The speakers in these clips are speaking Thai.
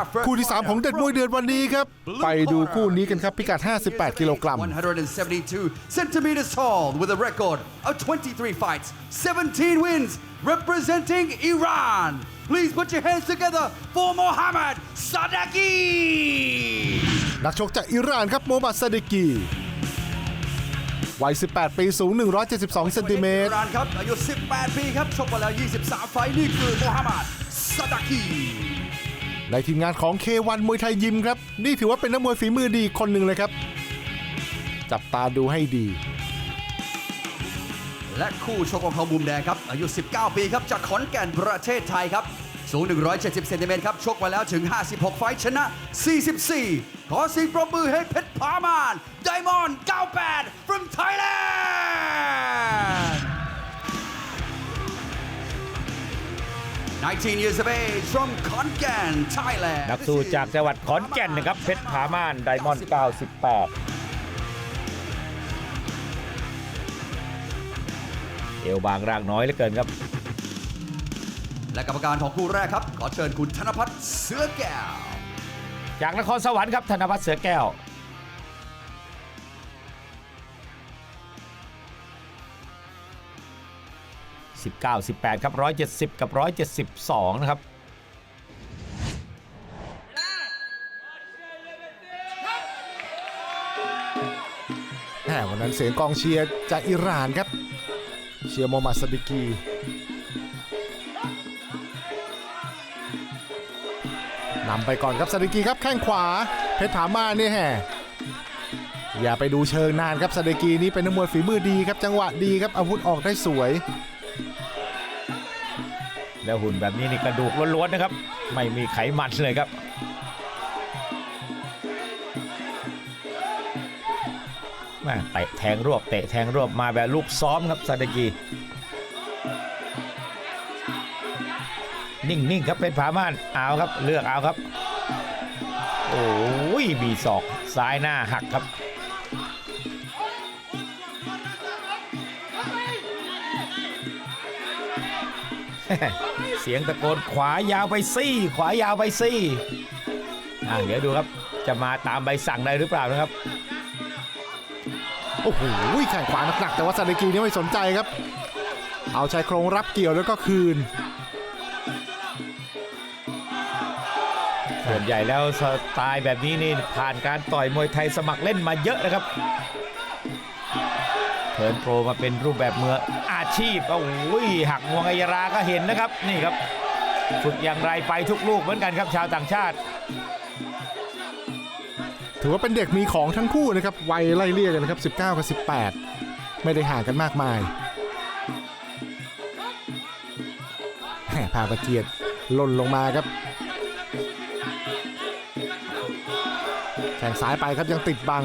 Our first คู่ที่ 3 ของเด็ดมวยเดือดวันนี้ครับ ไปดูคู่นี้กันครับ พิกัด 58 กิโลกรัม 172 centimeters tall with a record of 23 fights, 17 wins, representing Iran. Please put your hands together for Mohammad Sadaki. นักชกจากอิหร่านครับโมบัตซาเดกีวัย 18 ปี สูง 172 เซนติเมตรอิหร่านครับอายุ 18 ปีครับ ชกมาแล้ว 23 ไฟต์นี่คือโมฮัมหมัดซาดากี ในทีมงานของ K1 มวยไทยยิมครับ นี่ถือว่าเป็นนักมวยฝีมือดีคนหนึ่งเลยครับ จับตาดูให้ดี และคู่ชกของเขามุมแดงครับ อายุ 19 ปีครับ จากขอนแก่นประเทศไทยครับ สูง 170 เซนติเมตรครับ ชกมาแล้วถึง 56 ไฟชนะ 44 ขอเสียงปรบมือให้เพชรพามานไดมอนด์98 19 years of age from Khon Kaen, Thailand. นักสู้จากจังหวัดขอนแก่นนะครับ เพชรผาม่านไดมอนด์98 เอวบางร่างน้อยเหลือเกินครับ และกรรมการของคู่แรกครับ ขอเชิญคุณธนพัฒน์เสือแก้ว จากนครสวรรค์ครับธนวัฒน์เสือแก้ว 19 18 ครับ 170 กับ 172 นะครับแหมวันนั้นเสียงกองเชียร์จากอิหร่านครับ เชียร์โมมัดซาดิกีนำไปก่อนครับซาดิกีครับแข้งขวา เพชรผามานี่แห่อย่าไปดูเชิงนานครับซาดิกีนี่เป็นนักมวยฝีมือดีครับจังหวะดีครับอาวุธออกได้สวย แล้วหุ่นแบบนี้นี่กระดูกล้วนๆนะครับ ไม่มีไขมันเลยครับแม่เตะแทงรวบเตะแทงรวบมาแบบลูกซ้อมครับซาดากีนิ่งๆครับเป็นผาม่านเอาครับเลือกเอาครับ โอ้ยมีศอกซ้ายหน้าหักครับ เสียงตะโกนขวายาวไปซี่ ขวายาวไปซี่อ่าเดี๋ยวดูครับจะมาตามใบสั่งได้หรือเปล่านะครับ โอ้โหแข่งขวาหนักๆแต่ว่าซาดิกีนี่ไม่สนใจครับ เอาชายโครงรับเกี่ยวแล้วก็คืน ส่วนใหญ่แล้วสไตล์แบบนี้นี่ผ่านการต่อยมวยไทยสมัครเล่นมาเยอะนะครับเทิร์นโปรมาเป็นรูปแบบมืออา ชีพโอ้ยหักงวงอัยราก็เห็นนะครับนี่ครับฝึกอย่างไรไปทุกลูกเหมือนกันครับชาวต่างชาติ ถือว่าเป็นเด็กมีของทั้งคู่นะครับวัยไล่เลี่ยกันนะครับ19 กับ 18 ไม่ได้ห่างกันมากมายแหมพาประเจียดหล่นลงมาครับแข่งซ้ายไปครับยังติดบัง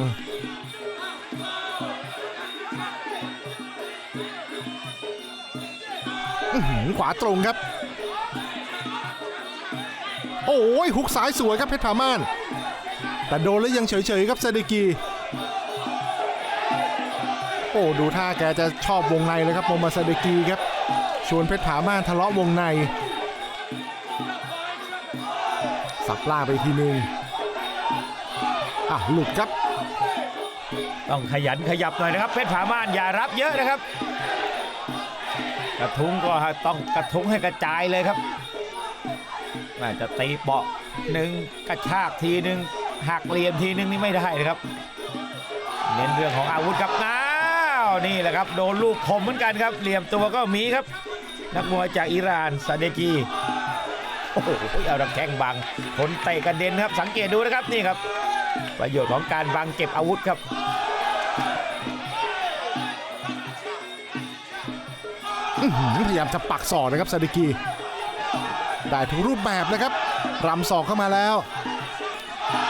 ขวาตรงครับ โอ้ยหุกซ้ายสวยครับเพชรพาม่านแต่โดนแล้วยังเฉยๆครับเซาดิกี โอ้ดูท่าแกจะชอบวงในเลยครับโมมาเซาดิกีครับ ชวนเพชรผาม่านทะเลาะวงใน สับล่าไปทีนึงอะหลุดครับ ต้องขยันขยับหน่อยนะครับ เพชรผาม่านอย่ารับเยอะนะครับ กระทุ้งก็ต้องกระทุ้งให้กระจายเลยครับน่าจะตีเปาะหนึ่งกระชากทีหนึ่งหักเหลี่ยมทีหนึ่งนี่ไม่ได้นะครับ เน้นเรื่องของอาวุธครับน้าวนี่แหละครับโดนลูกคมเหมือนกันครับ เหลี่ยมตัวก็มีครับ นักมวยจากอิหร่านซาเดกีโอ้โหเอาดักแข้งบังผลเตะกระเด็นครับ สังเกตดูนะครับนี่ครับ ประโยชน์ของการบังเก็บอาวุธครับ พยายามจะปักศอกนะครับซาดิกีได้ทุกรูปแบบนะครับรำศอกเข้ามาแล้ว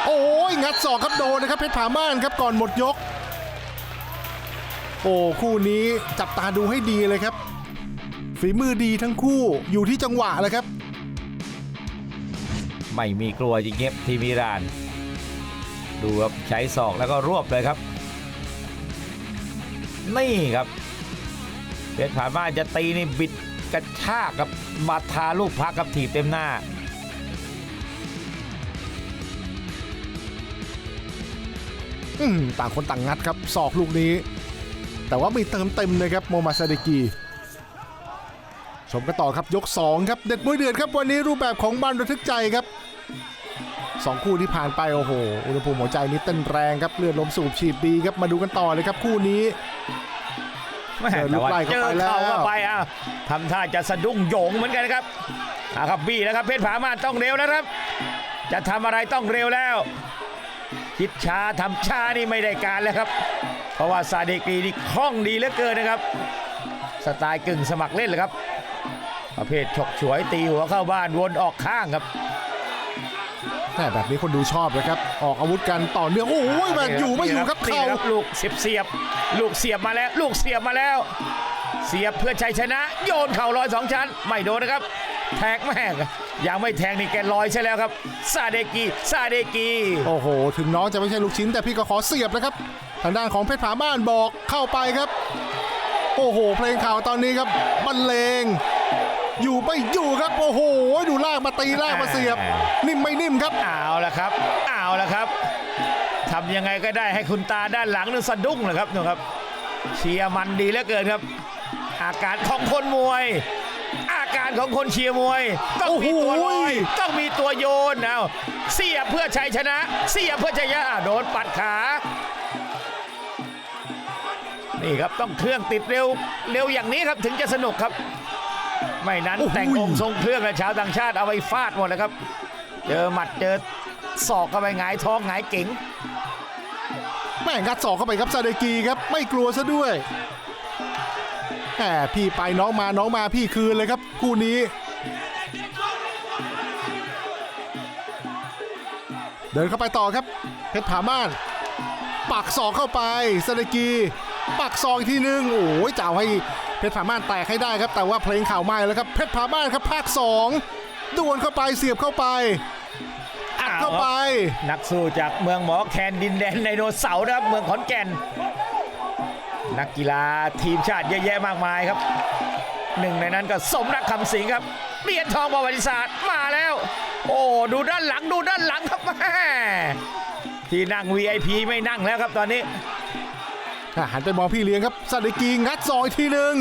โอ้ยงัดศอกครับโดนนะครับเพชรผาม่านครับก่อนหมดยก โอ้คู่นี้จับตาดูให้ดีเลยครับ ฝีมือดีทั้งคู่อยู่ที่จังหวะเลยครับ ไม่มีกลัวจริงๆทีมอิราน ดูครับใช้ศอกแล้วก็รวบเลยครับ นี่ครับ เพชรผาม่าจะตีนี่บิดกระชากกับมาทาลูกพักกับถีบเต็มหน้าอืต่างคนต่างงัดครับศอกลูกนี้ แต่ว่ามีเติมเต็มเลยครับโมมาซาเดกีชมกันต่อครับยก 2 ครับ เด็ดมวยเดือดครับวันนี้รูปแบบของบันระทึกใจครับสองคู่ที่ผ่านไปโอ้โหอุณหภูมิหัวใจนี่เต้นแรงครับเลือดลมสูบฉีดดีครับมาดูกันต่อเลยครับคู่นี้ ม่เจอลูแต่กว่าไล่เข้าเจอไปแล้วเข่าเข้าไปอะทำท่าจะสะดุ้งโยงเหมือนกันนะครับอะครับบี้แล้วครับเพชรผาม่านต้องเร็วแล้วครับ จะทำอะไรต้องเร็วแล้ว คิดช้าทำช้านี่ไม่ได้การแล้วครับ เพราะว่าซาเดกีนี่คล่องดีเหลือเกินนะครับ สไตล์กึ่งสมัครเล่นเลยครับ ประเภทฉกฉวยตีหัวเข้าบ้านวนออกข้างครับ แม่แบบนี้คนดูชอบเลยครับ ออกอาวุธกันต่อเนื่องโอ้ยแบบอยู่ไม่อยู่ครับนี่เข่านะครับลูกเสียบเสียบ ลูกเสียบมาแล้ว ลูกเสียบมาแล้ว เสียบเพื่อชัยชนะ โยนเข่าลอยสองชั้น ไม่โดนนะครับ แทงแม่งยังไม่แทงนี่แกลอยใช่แล้วครับซาเดกีซาเดกีโอ้โห ถึงน้องจะไม่ใช่ลูกชิ้นแต่พี่ก็ขอเสียบนะครับ ทางด้านของเพชรผาบ้านบอกเข้าไปครับ โอ้โห เพลงข่าวตอนนี้ครับบรรเลงอยู่ไม่อยู่ครับ โอ้โหดูลากมาตีลากมาเสียบ นิ่มไม่นิ่มครับเอาละครับเอาละครับทำยังไงก็ได้ให้คุณตาด้านหลังนึงสะดุ้งเลยครับนะครับ เชียร์มันดีเหลือเกินครับ อาการของคนมวย อาการของคนเชียร์มวย ต้องมีตัวลอยโอ้โหต้องมีตัวโยนเอาเสียบเพื่อชัยชนะ เสียบเพื่อชัยชนะอะโดนปัดขานี่ครับต้องเครื่องติดเร็วเร็วอย่างนี้ครับถึงจะสนุกครับ ไม่นั้นโอ้โหแต่งองค์ทรงเครื่องและชาวต่างชาติเอาไปฟาดหมดเลยครับ เจอหมัดเจอศอกเข้าไปหงายท้องหงายเก๋งแม่งัดศอกเข้าไปครับซาเดกีครับไม่กลัวซะด้วยแหมพี่ไปน้องมาน้องมาพี่คืนเลยครับคู่นี้ เดินเข้าไปต่อครับเพชรผาม่านปักศอกเข้าไปซาเดกี ปักศอกอีกทีนึงโอ้ยจะเอาให้เพชรผาม่านแตกให้ได้ครับ แต่ว่าเพลงข่าวไม้แล้วครับเพชรผาม่านครับภาคสองดวลเข้าไปเสียบเข้าไป เข้าไป นักสู้จากเมืองหมอแคนดินแดนไดโนเสาร์นะครับเมืองขอนแก่น นักกีฬาทีมชาติเยอะแยะมากมายครับหนึ่งในนั้นก็สมรักคำสิงห์ครับเหรียญทองประวัติศาสตร์มาแล้ว โอ้ดูด้านหลังดูด้านหลังครับแม่ที่นั่ง VIP ไม่นั่งแล้วครับตอนนี้อะหันไปมองพี่เลี้ยงครับซาเดกีงัดซอยทีหนึ่ง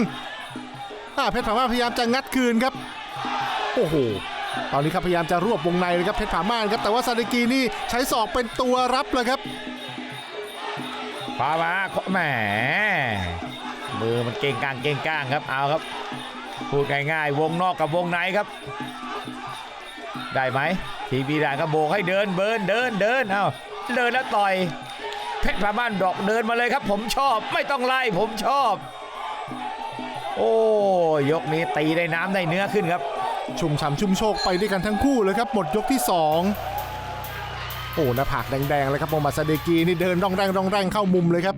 อะเพชรผาม่านพยายามจะงัดคืนครับ โอ้โห ตอนนี้ครับพยายามจะรวบวงในเลยครับเพชรผาม่านครับแต่ว่าซาเดกีนี่ใช้ศอกเป็นตัวรับเลยครับพามาแหมมือมันเก่งกลางเก่งกลางครับเอาครับ พูดง่ายๆวงนอกกับวงในครับ ได้ไหมทีบีดานก็โบกให้เดินเบินเดินเดินเอาเดินแล้วต่อยเพชรพาบ้านดอกเดินมาเลยครับ ผมชอบไม่ต้องไล่ผมชอบ โอ้ยกนี้ตีได้น้ำได้เนื้อขึ้นครับ ชุ่มฉ่ำชุ่มโชคไปด้วยกันทั้งคู่เลยครับ หมดยกที่ 2 โอ้หน้าผากแดงๆเลยครับโมมัดซาเดกีนี่เดินร่องแรงร่องแรงเข้ามุมเลยครับ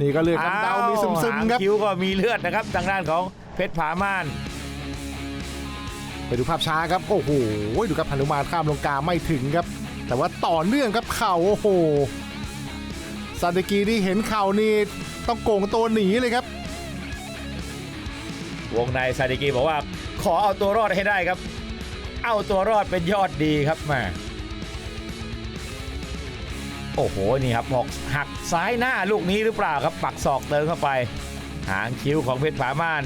นี่ก็เลือดกำเดามีซึมหางๆครับคิ้วก็มีเลือดนะครับทางด้านของเพชรผาม่านไปดูภาพช้าครับโอ้โหดูครับพนุมานข้ามลงกาไม่ถึงครับ แต่ว่าต่อเนื่องครับเข่าโอ้โหซาเดกีนี่เห็นเข่านี่ต้องโก่งตัวหนีเลยครับ วงในซาดิกีบอกว่าข อเอาตัวรอดให้ได้ครับ เอาตัวรอดเป็นยอดดีครับมาโอ้โห นี่ครับหอกหักซ้ายหน้าลูกนี้หรือเปล่าครับ ปักศอกเติมเข้าไป หางคิ้วของเพชรผาม่าน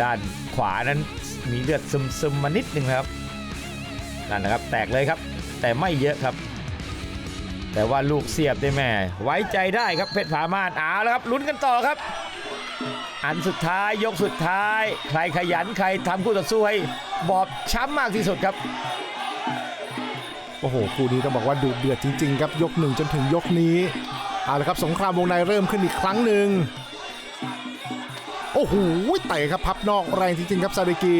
ด้านขวานั้นมีเลือดซึมๆมมานิดนึงครับ นั่นนะครับ แตกเลยครับ แต่ไม่เยอะครับ แต่ว่าลูกเสียบได้แม่ ไว้ใจได้ครับเพชรผาม่านเอาแล้วครับลุ้นกันต่อครับ อันสุดท้ายยกสุดท้าย ใครขยันใครทำคู่ต่อสู้ให้บอบช้ำมากที่สุดครับ โอ้โหคู่นี้ต้องบอกว่าดุเดือดจริง ๆ ครับยกหนึ่งจนถึงยกนี้เอาละครับสงครามวงในเริ่มขึ้นอีกครั้งหนึ่งโอ้โหเตะครับพับนอกแรงจริงๆครับซาเดกี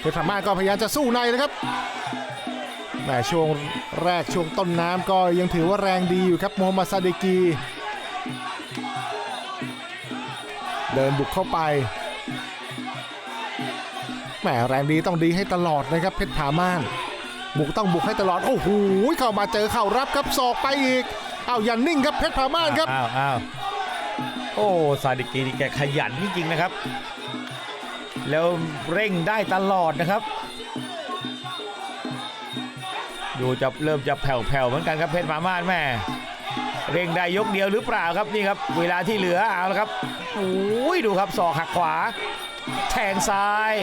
เพชรพม่าก็พยายามจะสู้ในนะครับแหมช่วงแรกช่วงต้นน้ำก็ยังถือว่าแรงดีอยู่ครับโมฮัมหมัดซาเดกี เดินบุกเข้าไปแหมแรงดีต้องดีให้ตลอดนะครับเพชรผาม่านบุกต้องบุกให้ตลอด โอ้โหเข้ามาเจอเข่ารับครับศอกไปอีกเอาอย่านิ่งครับเพชรพาม่านครับอ้าวอ้าวโอ้ซาดิกีนี่แกขยันจริงๆนะครับ แล้วเร่งได้ตลอดนะครับ ดูจะเริ่มจะแผ่วๆเหมือนกันครับเพชรพาม่านแม่เร่งได้ยกเดียวหรือเปล่าครับนี่ครับ เวลาที่เหลือเอาละครับ โอ้ยดูครับศอกหักขวา แทงซ้าย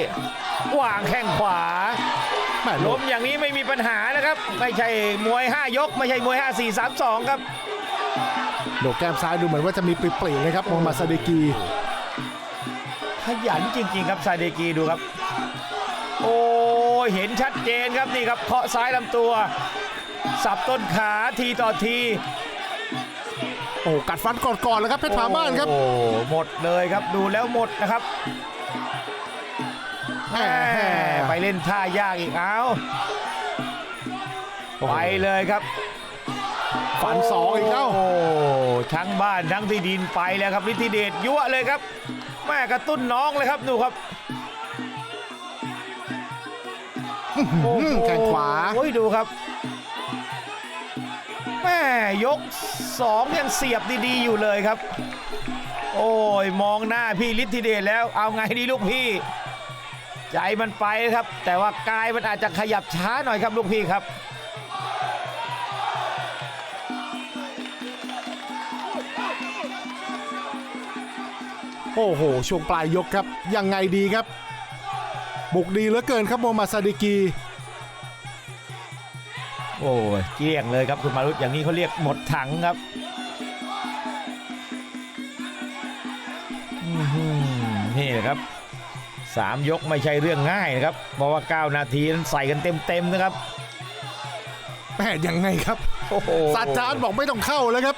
วางแข้งขวาแม่ล้ล้มมอย่างนี้ไม่มีปัญหานะครับ ไม่ใช่มวย 5 ยก ไม่ใช่มวย 5 4 3 2 ครับโดกแก้มซ้ายดูเหมือนว่าจะมีปริๆนะครับโมฮัมหมัดซาดิกีขยันจริง ๆ ครับซาเดกีดูครับ โอ้ยเห็นชัดเจนครับนี่ครับเคาะซ้ายลำตัว สับต้นขาทีต่อที โอ้กัดฟันก่อนๆแล้วครับเพชรผาม่านครับ โอ้หมดเลยครับดูแล้วหมดนะครับแหแหมมไปเล่นท่ายากอีกเอาไปเลยครับฟันสองอีกแล้วโอ้ทั้งบ้านทั้งที่ดินไปแล้วครับฤทธิเดชยั่วเลยครับแม่กระตุ้นน้องเลยครับดูครับโอ้โหแข้งขวา โอ้ยดูครับแม่ยก สองยังเสียบดีๆอยู่เลยครับ โอ้ยมองหน้าพี่ฤทธิเดชแล้วเอาไงดีลูกพี่ ใจมันไปครับ แต่ว่ากายมันอาจจะขยับช้าหน่อยครับลูกพี่ครับโอ้โห ช่วงปลายยกครับ ยังไงดีครับ บุกดีเหลือเกินครับโมมหมัดซาดิกี โอ้ยเกลี้ยงเลยครับคุณมารุตอย่างนี้เขาเรียกหมดถังครับอื้อหือนี่แหละครับสามยกไม่ใช่เรื่องง่ายนะครับ เพราะว่า 9 นาทีนั้นใส่กันเต็มๆนะครับแม่ยังไงครับโอ้โหซาจานบอกไม่ต้องเข้าแล้วครับ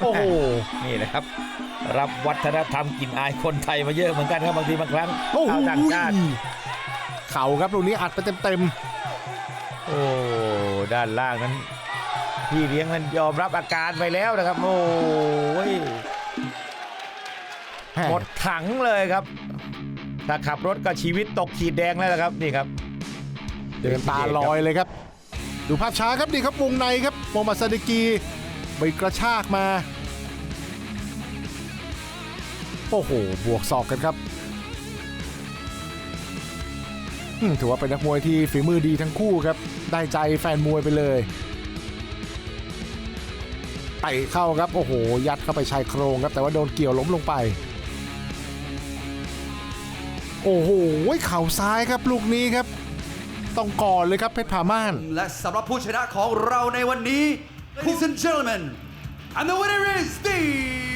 โอ้โหนี่แหละครับ รับวัฒนธรรมกลิ่นอายคนไทยมาเยอะเหมือนกันครับบางทีบางครั้งโอ้โหชาวต่างชาติเข่าครับลูกนี้อัดไปเต็มโอ้ ด้านล่างนั้น พี่เลี้ยงนั้นยอมรับอาการไปแล้วนะครับ โอ้ยๆแม่หมดถังเลยครับ ถ้าขับรถก็ชีวิตตกขีดแดงแล้วนะครับนี่ครับ เดินตาลอยเลยครับ ดูภาพช้าครับนี่ครับวงในครับโมฮัมหมัดซาดิกีไปกระชากมา โอ้โห บวกศอกกันครับ ถือว่าเป็นนักมวยที่ฝีมือดีทั้งคู่ครับ ได้ใจแฟนมวยไปเลยไปเข้าครับ โอ้โห ยัดเข้าไปชายโครงครับ แต่ว่าโดนเกี่ยวล้มลงไป โอ้โหเข่าซ้ายครับลูกนี้ครับ ต้องก่อนเลยครับเพชรผาม่าน และสำหรับผู้ชนะของเราในวันนี้ Ladies and gentlemen and the winner is the blue corner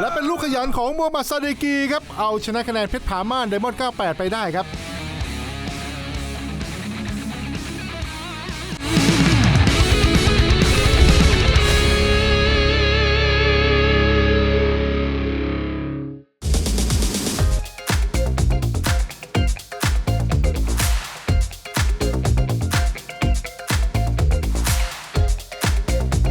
และเป็นลูกขยันของมัวมัดซาเดกีครับ เอาชนะคะแนนเพชรผาม่านไดมอนด์98 ไปได้ครับ